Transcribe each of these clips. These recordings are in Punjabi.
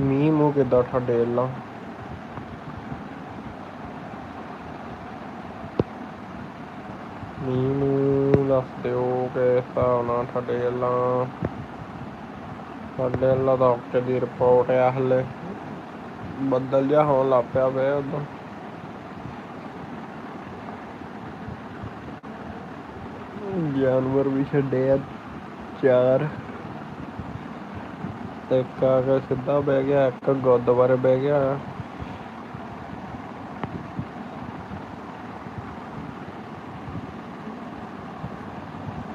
ਮੀਂਹ ਮੂੰਹ ਕਿੱਦਾਂ ਤੁਹਾਡੇ ਦੱਸ ਦਿਓ ਕਿ ਹਿਸਾਬ ਨਾਲ ਤੁਹਾਡੇ ਵੱਲੋਂ। ਸਾਡੇ ਵੱਲੋਂ ਤਾਂ ਓਕੇ ਦੀ ਰਿਪੋਰਟ ਆ ਹਲੇ। ਬੱਦਲ ਜਿਹਾ ਹੋਣ ਲੱਗ ਪਿਆ ਵੇ ਉਦੋਂ ਜਾਨਵਰ ਵੀ ਛੱਡੇ ਆ ਚਾਰ। ਇੱਕ ਆ ਕੇ ਸਿੱਧਾ ਬਹਿ ਗਿਆ, ਇੱਕ ਗੁਰਦੁਆਰੇ ਬਹਿ ਗਿਆ।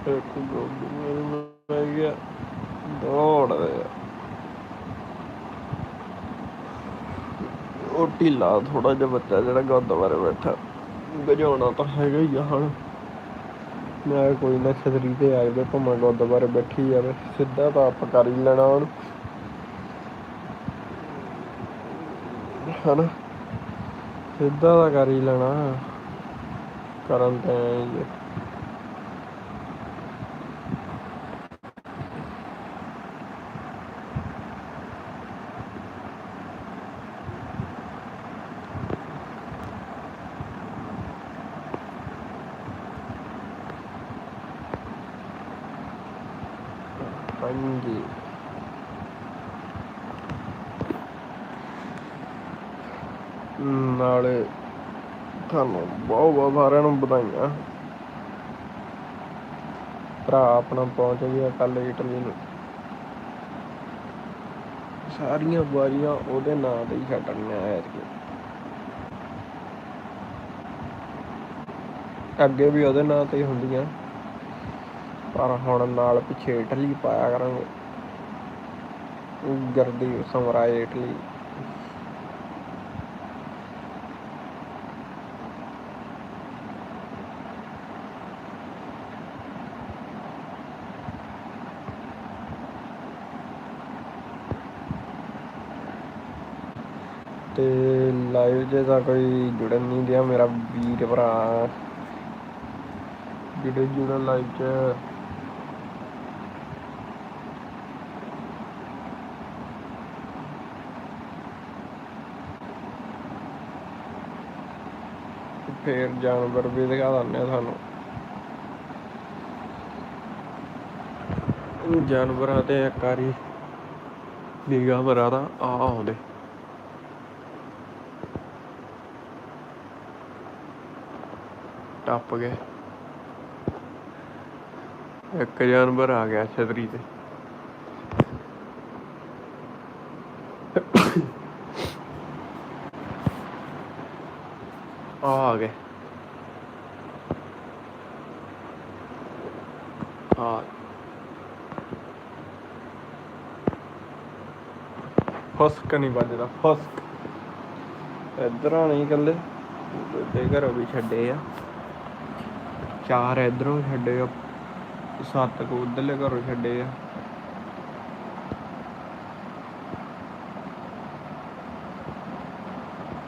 ਇੱਕ ਗੁਰਦੁਆਰੇ ਬਹਿ ਗਿਆ ਦੌੜਦੇ ਉਹ ਢੀਲਾ ਥੋੜਾ ਜਿਹਾ ਬੱਚਾ ਜਿਹੜਾ ਗੁਰਦੁਆਰੇ ਬੈਠਾ, ਗਜਾਉਣਾ ਤਾਂ ਹੈਗਾ ਹੀ ਆ ਹੁਣ। ਮੈਂ ਕੋਈ ਨਾ ਛਤਰੀ ਤੇ ਆ ਜਾਵੇ, ਭਾਵੇਂ ਗੁਰਦੁਆਰੇ ਬੈਠੀ ਜਾਵੇ, ਸਿੱਧਾ ਤਾਂ ਆਪ ਕਰ ਹੀ ਲੈਣਾ ਉਹਨੂੰ ਹਨਾ ਸਿੱਧਾ ਤਾਂ ਕਰ ਹੀ ਲੈਣਾ ਕਰਨ ਤੇ ਆਏ ਹੀ ਆ। ਹਾਂਜੀ ਨਾਲੇ ਤੁਹਾਨੂੰ ਬਹੁਤ ਬਹੁਤ ਸਾਰਿਆਂ ਨੂੰ ਵਧਾਈਆਂ। ਭਰਾ ਆਪਣਾ ਪਹੁੰਚ ਗਿਆ ਕੱਲ ਇਟਲੀ ਨੂੰ। ਸਾਰੀਆਂ ਬਾਰੀਆਂ ਉਹਦੇ ਨਾਂ ਤੇ ਹੀ ਛੱਡਣੀਆਂ ਐਤਕੀ। ਅੱਗੇ ਵੀ ਉਹਦੇ ਨਾਂ ਤੇ ਹੀ ਹੁੰਦੀਆਂ। ਪਰ ਹੁਣ ਨਾਲ ਪਿੱਛੇ ਇਟਲੀ ਪਾਇਆ ਕਰਾਂਗੇ। ਗਰਦੀ ਸਮਰਾਏ ਇਟਲੀ ਤੇ ਲਾਈਵ 'ਚ ਤਾਂ ਕੋਈ ਜੁੜਨ ਨਹੀਂ ਦਿਆ, ਮੇਰਾ ਵੀਰ ਭਰਾ। ਜਿਹੜੇ ਜੁੜਨ ਲਾਈਵ 'ਚ। ਫੇਰ ਜਾਨਵਰ ਵੀ ਦਿਖਾ ਦਿੰਦੇ ਆ ਤੁਹਾਨੂੰ ਜਾਨਵਰਾਂ ਤੇ ਇੱਕ ਵਾਰੀ ਨਿਗਾਹ ਮਰਾ ਆ ਆਉਂਦੇ। ਟੱਪ ਗਏ। ਇੱਕ ਜਾਨਵਰ ਆ ਗਿਆ ਛਤਰੀ ਤੇ। ਆ ਆ ਗਏ। ਆ। ਫਸਕ ਨਹੀਂ ਵੱਜਦਾ, ਫਸਕ। ਇਧਰੋਂ ਨਹੀਂ ਇਕੱਲੇ। ਤੇ ਘਰੋਂ ਵੀ ਛੱਡੇ ਆ। ਚਾਰ ਇਧਰੋਂ ਛੱਡੇ ਆ, ਸੱਤ ਕੁ ਉਧਰਲੇ ਘਰੋਂ ਛੱਡੇ ਆ।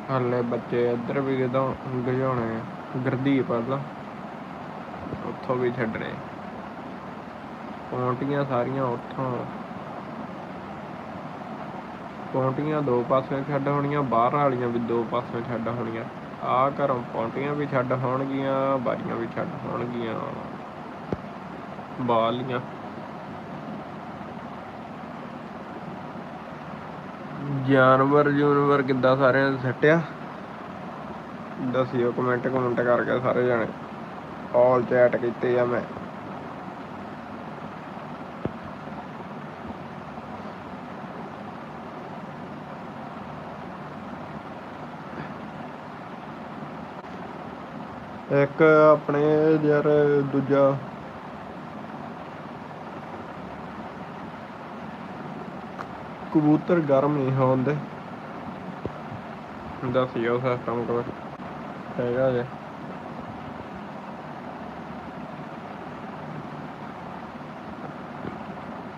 ਹਾਲੇ ਬੱਚੇ ਇੱਧਰ ਵੀ ਕਿਦੋਂ ਗਜਾਉਣੇ ਆ। ਗੁਰਦੀਪ ਵਾਲਾ, ਉੱਥੋਂ ਵੀ ਛੱਡਣੇ ਪੌਂਟੀਆਂ ਸਾਰੀਆਂ ਉੱਥੋਂ। ਪੌਂਟੀਆਂ ਦੋ ਪਾਸੇ ਛੱਡ ਹੋਣੀਆਂ, ਬਾਹਰ ਵਾਲੀਆਂ ਵੀ ਦੋ ਪਾਸੇ ਛੱਡ ਹੋਣੀਆਂ। ਆ ਘਰੋਂ ਪੌਂਟੀਆਂ ਵੀ ਛੱਡ ਹੋਣਗੀਆਂ ਬਾਰੀਆਂ ਵੀ ਛੱਡ ਹੋਣਗੀਆਂ ਬਾਲੀਆਂ। ਜਾਨਵਰ ਜੂਨਵਰ ਕਿੱਦਾਂ ਸਾਰਿਆਂ ਨੇ ਸੱਟਿਆ? ਦੱਸਿਓ ਕਮੈਂਟ ਕਮੈਂਟ ਕਰਕੇ ਸਾਰੇ ਜਾਣੇ। ਆਲ ਚੈਟ ਕੀਤੇ ਆ ਮੈਂ। ਇੱਕ ਆਪਣੇ ਯਾਰ ਦੂਜਾ। ਕਬੂਤਰ ਗਰਮ ਨਹੀਂ ਹੁੰਦੇ ਦੱਸਿਓ ਸਿਸਟਮ ਕੋਲ ਹੈਗਾ ਜੇ।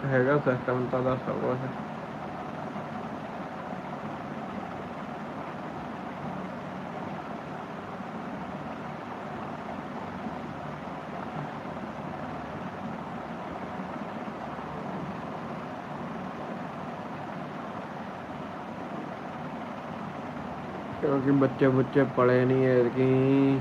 ਹੈਗਾ ਸਿਸਟਮ ਤਾਂ ਦੱਸ ਸਕੋ ਕਿਉਂਕਿ ਬੱਚੇ ਬੁੱਚੇ ਪਲੇ ਨਹੀਂ ਐਤਕੀ